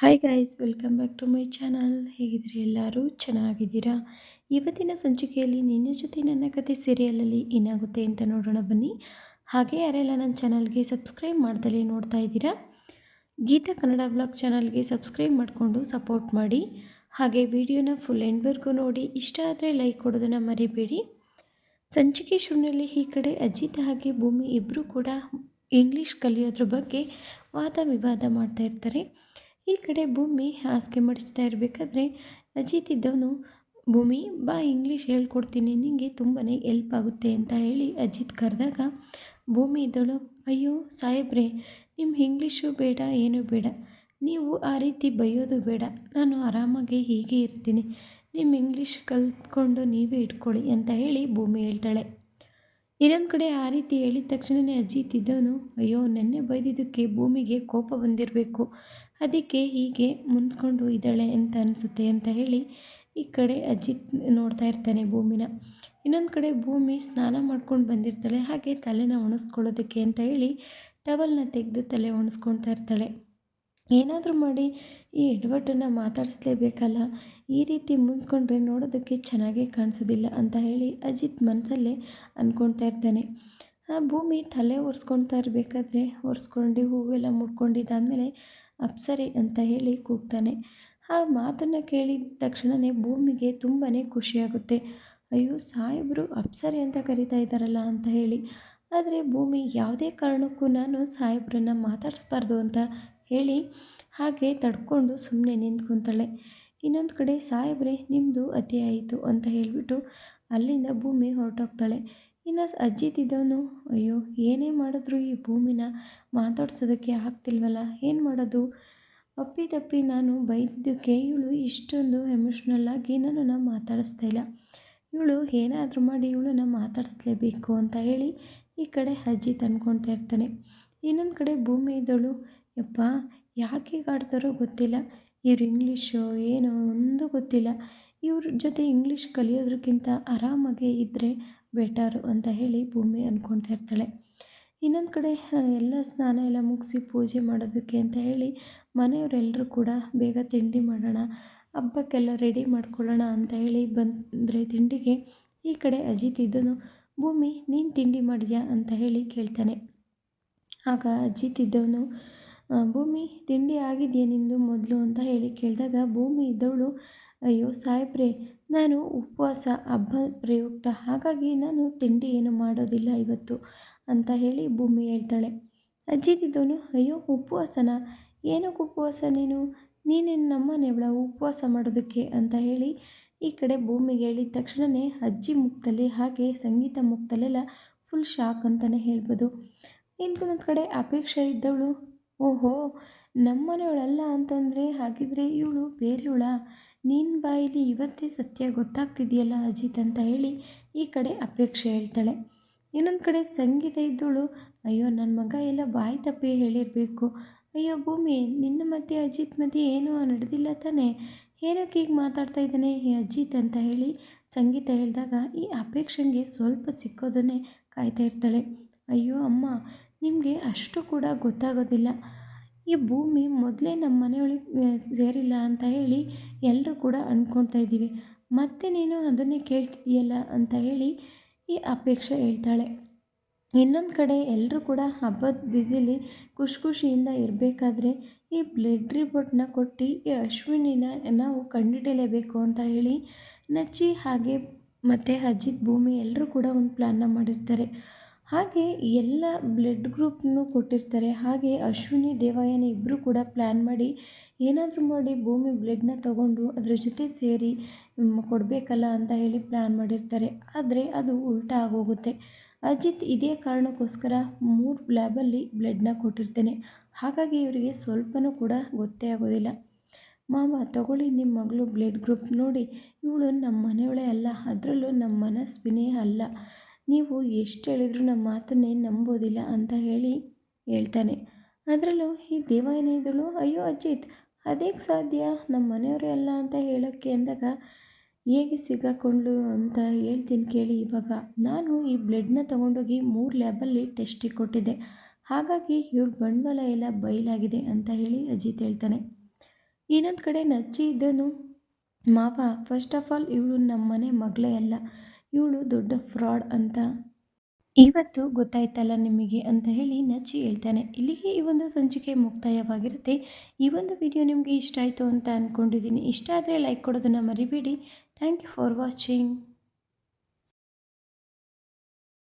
Hi guys welcome back to my channel ಹೇಗಿದ್ದೀರಿ ಎಲ್ಲರೂ? ಚೆನ್ನಾಗಿದ್ದೀರಾ? ಇವತ್ತಿನ ಸಂಚಿಕೆಯಲ್ಲಿ ನಿನ್ನ ಜೊತೆ ನನ್ನ ಕತೆ ಸೀರಿಯಲಲ್ಲಿ ಏನಾಗುತ್ತೆ ಅಂತ ನೋಡೋಣ ಬನ್ನಿ. ಹಾಗೆ ಯಾರೆಲ್ಲ ನನ್ನ ಚಾನಲ್ಗೆ ಸಬ್ಸ್ಕ್ರೈಬ್ ಮಾಡ್ದಲೇ ನೋಡ್ತಾ ಇದ್ದೀರಾ, ಗೀತಾ ಕನ್ನಡ ಬ್ಲಾಗ್ ಚಾನಲ್ಗೆ ಸಬ್ಸ್ಕ್ರೈಬ್ ಮಾಡಿಕೊಂಡು ಸಪೋರ್ಟ್ ಮಾಡಿ. ಹಾಗೆ ವಿಡಿಯೋನ ಫುಲ್ ಎಂಡ್ವರೆಗೂ ನೋಡಿ. ಇಷ್ಟ ಆದರೆ ಲೈಕ್ ಕೊಡೋದನ್ನು ಮರಿಬೇಡಿ. ಸಂಚಿಕೆ ಶೂನ್ಯಲ್ಲಿ ಈ ಕಡೆ ಅಜಿತ್ ಹಾಗೆ ಭೂಮಿ ಇಬ್ಬರೂ ಕೂಡ ಇಂಗ್ಲೀಷ್ ಕಲಿಯೋದ್ರ ಬಗ್ಗೆ ವಾದ ವಿವಾದ ಮಾಡ್ತಾ ಇರ್ತಾರೆ. ಈ ಕಡೆ ಭೂಮಿ ಹಾಸಿಗೆ ಮಡಿಸ್ತಾ ಇರಬೇಕಾದ್ರೆ ಅಜಿತ್ ಇದ್ದವನು, ಭೂಮಿ, ಬಾ ಇಂಗ್ಲೀಷ್ ಹೇಳ್ಕೊಡ್ತೀನಿ ನಿನಗೆ ತುಂಬಾ ಎಲ್ಪ್ ಆಗುತ್ತೆ ಅಂತ ಹೇಳಿ ಅಜಿತ್ ಕರೆದಾಗ, ಭೂಮಿ ಇದ್ದಳು ಅಯ್ಯೋ ಸಾಹೇಬ್ರೆ ನಿಮ್ಮ ಇಂಗ್ಲೀಷು ಬೇಡ, ಏನೂ ಬೇಡ. ನೀವು ಆ ರೀತಿ ಬೈಯೋದು ಬೇಡ. ನಾನು ಆರಾಮಾಗಿ ಹೀಗೆ ಇರ್ತೀನಿ. ನಿಮ್ಮ ಇಂಗ್ಲೀಷ್ ಕಲ್ತ್ಕೊಂಡು ನೀವೇ ಇಟ್ಕೊಳ್ಳಿ ಅಂತ ಹೇಳಿ ಭೂಮಿ ಹೇಳ್ತಾಳೆ. ಇನ್ನೊಂದು ಕಡೆ ಆ ರೀತಿ ಹೇಳಿದ ತಕ್ಷಣವೇ ಅಜ್ಜಿ ತಿದ್ದವನು ಅಯ್ಯೋ, ನೆನ್ನೆ ಬೈದಿದ್ದಕ್ಕೆ ಭೂಮಿಗೆ ಕೋಪ ಬಂದಿರಬೇಕು. ಅದಕ್ಕೆ ಹೀಗೆ ಮುನ್ಸ್ಕೊಂಡು ಇದ್ದಾಳೆ ಅಂತ ಅನಿಸುತ್ತೆ ಅಂತ ಹೇಳಿ ಈ ಕಡೆ ಅಜ್ಜಿ ನೋಡ್ತಾ ಇರ್ತಾನೆ ಭೂಮಿನ. ಇನ್ನೊಂದು ಕಡೆ ಭೂಮಿ ಸ್ನಾನ ಮಾಡ್ಕೊಂಡು ಬಂದಿರ್ತಾಳೆ, ಹಾಗೆ ತಲೆನ ಒಣಸ್ಕೊಳ್ಳೋದಕ್ಕೆ ಅಂತ ಹೇಳಿ ಟವಲ್ನ ತೆಗೆದು ತಲೆ ಒಣಸ್ಕೊಳ್ತಾ ಇರ್ತಾಳೆ. ಏನಾದರೂ ಮಾಡಿ ಈ ಎಡವಟ್ಟನ್ನು ಮಾತಾಡಿಸ್ಲೇಬೇಕಲ್ಲ? ಈ ರೀತಿ ಮುನ್ಸ್ಕೊಂಡ್ರೆ ನೋಡೋದಕ್ಕೆ ಚೆನ್ನಾಗೇ ಕಾಣಿಸೋದಿಲ್ಲ ಅಂತ ಹೇಳಿ ಅಜಿತ್ ಮನಸ್ಸಲ್ಲೇ ಅಂದ್ಕೊಳ್ತಾ ಇರ್ತಾನೆ. ಆ ಭೂಮಿ ತಲೆ ಒರೆಸ್ಕೊಳ್ತಾ ಇರಬೇಕಾದ್ರೆ ಒರೆಸ್ಕೊಂಡು ಹೂವೆಲ್ಲ ಮುಡ್ಕೊಂಡಿದ್ದಾದಮೇಲೆ ಅಪ್ಸರಿ ಅಂತ ಹೇಳಿ ಕೂಗ್ತಾನೆ. ಆ ಮಾತನ್ನು ಕೇಳಿದ ತಕ್ಷಣವೇ ಭೂಮಿಗೆ ತುಂಬಾ ಖುಷಿಯಾಗುತ್ತೆ ಅಯ್ಯೋ, ಸಾಹೇಬರು ಅಪ್ಸರಿ ಅಂತ ಕರಿತಾ ಇದ್ದಾರಲ್ಲ ಅಂತ ಹೇಳಿ. ಆದರೆ ಭೂಮಿ ಯಾವುದೇ ಕಾರಣಕ್ಕೂ ನಾನು ಸಾಹೇಬ್ರನ್ನ ಮಾತಾಡಿಸ್ಬಾರ್ದು ಅಂತ ಹೇಳಿ ಹಾಗೆ ತಡ್ಕೊಂಡು ಸುಮ್ಮನೆ ನಿಂತ್ಕೊತಾಳೆ. ಇನ್ನೊಂದು ಕಡೆ, ಸಾಹೇಬ್ರೆ ನಿಮ್ಮದು ಅತಿ ಆಯಿತು ಅಂತ ಹೇಳಿಬಿಟ್ಟು ಅಲ್ಲಿಂದ ಭೂಮಿ ಹೊರಟೋಗ್ತಾಳೆ. ಇನ್ನು ಅಜ್ಜಿತಿದ್ದವನು ಅಯ್ಯೋ, ಏನೇ ಮಾಡಿದ್ರು ಈ ಭೂಮಿನ ಮಾತಾಡ್ಸೋದಕ್ಕೆ ಆಗ್ತಿಲ್ವಲ್ಲ, ಏನು ಮಾಡೋದು? ಅಪ್ಪಿ ತಪ್ಪಿ ನಾನು ಬೈದಿದ್ದಕ್ಕೆ ಇವಳು ಇಷ್ಟೊಂದು ಎಮೋಷ್ನಲ್ ಆಗಿ ನನ್ನನ್ನು ಮಾತಾಡಿಸ್ತಾ ಇಲ್ಲ. ಇವಳು ಏನಾದರೂ ಮಾಡಿ ಇವಳನ್ನ ಮಾತಾಡಿಸ್ಲೇಬೇಕು ಅಂತ ಹೇಳಿ ಈ ಕಡೆ ಅಜ್ಜಿ ತಂದ್ಕೊಳ್ತಾ ಇರ್ತಾನೆ. ಇನ್ನೊಂದು ಕಡೆ ಭೂಮಿ ಇದ್ದವಳು ಯಪ್ಪ, ಯಾಕೆ ಆಡ್ತಾರೋ ಗೊತ್ತಿಲ್ಲ. ಇವ್ರು ಇಂಗ್ಲೀಷು ಏನೋ ಒಂದು ಗೊತ್ತಿಲ್ಲ. ಇವ್ರ ಜೊತೆ ಇಂಗ್ಲೀಷ್ ಕಲಿಯೋದಕ್ಕಿಂತ ಆರಾಮಾಗಿ ಇದ್ದರೆ ಬೆಟರು ಅಂತ ಹೇಳಿ ಭೂಮಿ ಅಂದ್ಕೊಳ್ತಾ ಇರ್ತಾಳೆ. ಇನ್ನೊಂದು ಕಡೆ ಎಲ್ಲ ಸ್ನಾನ ಎಲ್ಲ ಮುಗಿಸಿ ಪೂಜೆ ಮಾಡೋದಕ್ಕೆ ಅಂತ ಹೇಳಿ ಮನೆಯವರೆಲ್ಲರೂ ಕೂಡ ಬೇಗ ತಿಂಡಿ ಮಾಡೋಣ, ಹಬ್ಬಕ್ಕೆಲ್ಲ ರೆಡಿ ಮಾಡ್ಕೊಳ್ಳೋಣ ಅಂತ ಹೇಳಿ ಬಂದರೆ ತಿಂಡಿಗೆ ಈ ಕಡೆ ಅಜಿತ್ ಇದ್ದನು, ಭೂಮಿ, ನೀನು ತಿಂಡಿ ಮಾಡಿದ್ಯಾ? ಅಂತ ಹೇಳಿ ಕೇಳ್ತಾನೆ. ಆಗ ಅಜಿತ್ ಇದ್ದವನು ಭೂಮಿ ತಿಂಡಿ ಆಗಿದೆಯಾ ನಿಂದು ಮೊದಲು ಅಂತ ಹೇಳಿ ಕೇಳಿದಾಗ, ಭೂಮಿ ಇದ್ದವಳು, ಅಯ್ಯೋ ಸಾಹೇಬ್ರೆ, ನಾನು ಉಪವಾಸ, ಹಬ್ಬ ಪ್ರಯುಕ್ತ, ಹಾಗಾಗಿ ನಾನು ತಿಂಡಿ ಏನು ಮಾಡೋದಿಲ್ಲ ಇವತ್ತು ಅಂತ ಹೇಳಿ ಭೂಮಿ ಹೇಳ್ತಾಳೆ. ಅಜ್ಜಿದಿದ್ದವನು ಅಯ್ಯೋ ಉಪವಾಸನ? ಏನಕ್ಕೆ ಉಪವಾಸ ನೀನು? ನೀನೇನು ನಮ್ಮನೆಯವಳ ಉಪವಾಸ ಮಾಡೋದಕ್ಕೆ ಅಂತ ಹೇಳಿ ಈ ಕಡೆ ಭೂಮಿಗೆ ಹೇಳಿದ ತಕ್ಷಣವೇ ಅಜ್ಜಿ ಮುಖದಲ್ಲಿ ಹಾಗೆ ಸಂಗೀತ ಮುಖದಲ್ಲೆಲ್ಲ ಫುಲ್ ಶಾಕ್ ಅಂತಲೇ ಹೇಳ್ಬೋದು. ಇನ್ನೊಂದು ಕಡೆ ಅಪೇಕ್ಷೆ ಇದ್ದವಳು ಓಹೋ ನಮ್ಮನೆಯವಳಲ್ಲ ಅಂತಂದರೆ ಹಾಗಿದ್ರೆ ಇವಳು ಬೇರೆಯವಳ? ನಿನ್ನ ಬಾಯಲ್ಲಿ ಇವತ್ತೇ ಸತ್ಯ ಗೊತ್ತಾಗ್ತಿದೆಯಲ್ಲ ಅಜಿತ್ ಅಂತ ಹೇಳಿ ಈ ಕಡೆ ಅಪೇಕ್ಷೆ ಹೇಳ್ತಾಳೆ. ಇನ್ನೊಂದು ಕಡೆ ಸಂಗೀತ ಇದ್ದವಳು ಅಯ್ಯೋ ನನ್ನ ಮಗ ಎಲ್ಲ ಬಾಯಿ ತಪ್ಪಿ ಹೇಳಿರಬೇಕು. ಅಯ್ಯೋ, ಭೂಮಿ, ನಿನ್ನ ಮಧ್ಯೆ ಅಜಿತ್ ಮಧ್ಯೆ ಏನೂ ನಡೆದಿಲ್ಲ ತಾನೇ? ಏನಕ್ಕೆ ಈಗ ಮಾತಾಡ್ತಾ ಇದ್ದಾನೆ ಈ ಅಜಿತ್ ಅಂತ ಹೇಳಿ ಸಂಗೀತ ಹೇಳಿದಾಗ ಈ ಅಪೇಕ್ಷೆಗೆ ಸ್ವಲ್ಪ ಸಿಕ್ಕೋದನ್ನೇ ಕಾಯ್ತಾ ಇರ್ತಾಳೆ. ಅಯ್ಯೋ, ಅಮ್ಮ ನಿಮಗೆ ಅಷ್ಟು ಕೂಡ ಗೊತ್ತಾಗೋದಿಲ್ಲ. ಈ ಭೂಮಿ ಮೊದಲೇ ನಮ್ಮ ಮನೆಯೊಳಗೆ ಸೇರಿಲ್ಲ ಅಂತ ಹೇಳಿ ಎಲ್ಲರೂ ಕೂಡ ಅಂದ್ಕೊಳ್ತಾ ಇದ್ದೀವಿ. ಮತ್ತೆ ನೀನು ಅದನ್ನೇ ಕೇಳ್ತಿದ್ದೀಯಲ್ಲ ಅಂತ ಹೇಳಿ ಈ ಅಪೇಕ್ಷೆ ಹೇಳ್ತಾಳೆ. ಇನ್ನೊಂದು ಕಡೆ ಎಲ್ಲರೂ ಕೂಡ ಹಬ್ಬದ ಬಿಸಿಲಿ ಖುಷಿ ಖುಷಿಯಿಂದ ಇರಬೇಕಾದ್ರೆ ಈ ಬ್ಲಡ್ ರಿಪೋರ್ಟ್ನ ಕೊಟ್ಟು ಈ ಅಶ್ವಿನಿನ ನಾವು ಕಂಡುಹಿಡಿಯಲೇಬೇಕು ಅಂತ ಹೇಳಿ ನಚ್ಚಿ ಹಾಗೆ ಮತ್ತು ಅಜಿತ್ ಭೂಮಿ ಎಲ್ಲರೂ ಕೂಡ ಒಂದು ಪ್ಲ್ಯಾನ್ನ ಮಾಡಿರ್ತಾರೆ. ಹಾಗೆ ಎಲ್ಲ ಬ್ಲಡ್ ಗ್ರೂಪ್ನು ಕೊಟ್ಟಿರ್ತಾರೆ. ಹಾಗೆ ಅಶ್ವಿನಿ, ದೇವಯಾನಿ ಇಬ್ಬರೂ ಕೂಡ ಪ್ಲ್ಯಾನ್ ಮಾಡಿ ಏನಾದರೂ ಮಾಡಿ ಭೂಮಿ ಬ್ಲಡ್ನ ತಗೊಂಡು ಅದ್ರ ಜೊತೆ ಸೇರಿ ಕೊಡಬೇಕಲ್ಲ ಅಂತ ಹೇಳಿ ಪ್ಲ್ಯಾನ್ ಮಾಡಿರ್ತಾರೆ. ಆದರೆ ಅದು ಉಲ್ಟಾ ಆಗೋಗುತ್ತೆ. ಅಜಿತ್ ಇದೇ ಕಾರಣಕ್ಕೋಸ್ಕರ ಮೂರು ಲ್ಯಾಬಲ್ಲಿ ಬ್ಲಡ್ನ ಕೊಟ್ಟಿರ್ತೇನೆ. ಹಾಗಾಗಿ ಇವರಿಗೆ ಸ್ವಲ್ಪನೂ ಕೂಡ ಗೊತ್ತೇ ಆಗೋದಿಲ್ಲ. ಮಾವ, ತಗೊಳ್ಳಿ ನಿಮ್ಮ ಮಗಳು ಬ್ಲಡ್ ಗ್ರೂಪ್ ನೋಡಿ. ಇವಳು ನಮ್ಮ ಮನೆಯವಳೇ ಅಲ್ಲ. ಅದರಲ್ಲೂ ನಮ್ಮ ಮನಸ್ವಿನೇ ಅಲ್ಲ. ನೀವು ಎಷ್ಟು ಹೇಳಿದ್ರು ನಮ್ಮ ಮಾತನ್ನೇ ನಂಬೋದಿಲ್ಲ ಅಂತ ಹೇಳಿ ಹೇಳ್ತಾನೆ. ಅದರಲ್ಲೂ ಈ ದೇವಾಯನಿದಳು ಅಯ್ಯೋ ಅಜಿತ್ ಅದೇಗೆ ಸಾಧ್ಯ? ನಮ್ಮ ಮನೆಯವರೇ ಅಲ್ಲ ಅಂತ ಹೇಳೋಕ್ಕೆ ಅಂದಾಗ ಹೇಗೆ ಸಿಗಾಕೊಂಡ್ಲು ಅಂತ ಹೇಳ್ತೀನಿ ಕೇಳಿ ಇವಾಗ. ನಾನು ಈ ಬ್ಲಡ್ನ ತೊಗೊಂಡೋಗಿ ಮೂರು ಲ್ಯಾಬಲ್ಲಿ ಟೆಸ್ಟಿಗೆ ಕೊಟ್ಟಿದ್ದೆ. ಹಾಗಾಗಿ ಇವ್ರ ಬಂಡವಾಳ ಎಲ್ಲ ಬಯಲಾಗಿದೆ ಅಂತ ಹೇಳಿ ಅಜಿತ್ ಹೇಳ್ತಾನೆ. ಇನ್ನೊಂದು ಕಡೆ ನಚ್ಚಿ ಇದ್ದನು ಮಾವ ಫಸ್ಟ್ ಆಫ್ ಆಲ್ ಇವಳು ನಮ್ಮನೆ ಮಗಳೇ ಅಲ್ಲ, ಇವಳು ದೊಡ್ಡ ಫ್ರಾಡ್ ಅಂತ. ಇವತ್ತು ಗೊತ್ತಾಯ್ತಲ್ಲ ನಿಮಗೆ ಅಂತ ಹೇಳಿ ನಚ್ಚಿ ಹೇಳ್ತಾನೆ. ಇಲ್ಲಿಗೆ ಈ ಒಂದು ಸಂಚಿಕೆ ಮುಕ್ತಾಯವಾಗಿರುತ್ತೆ. ಈ ಒಂದು ವಿಡಿಯೋ ನಿಮಗೆ ಇಷ್ಟ ಆಯಿತು ಅಂತ ಅಂದ್ಕೊಂಡಿದ್ದೀನಿ ಇಷ್ಟ ಆದರೆ ಲೈಕ್ ಕೊಡೋದನ್ನು ಮರಿಬೇಡಿ. Thank you for watching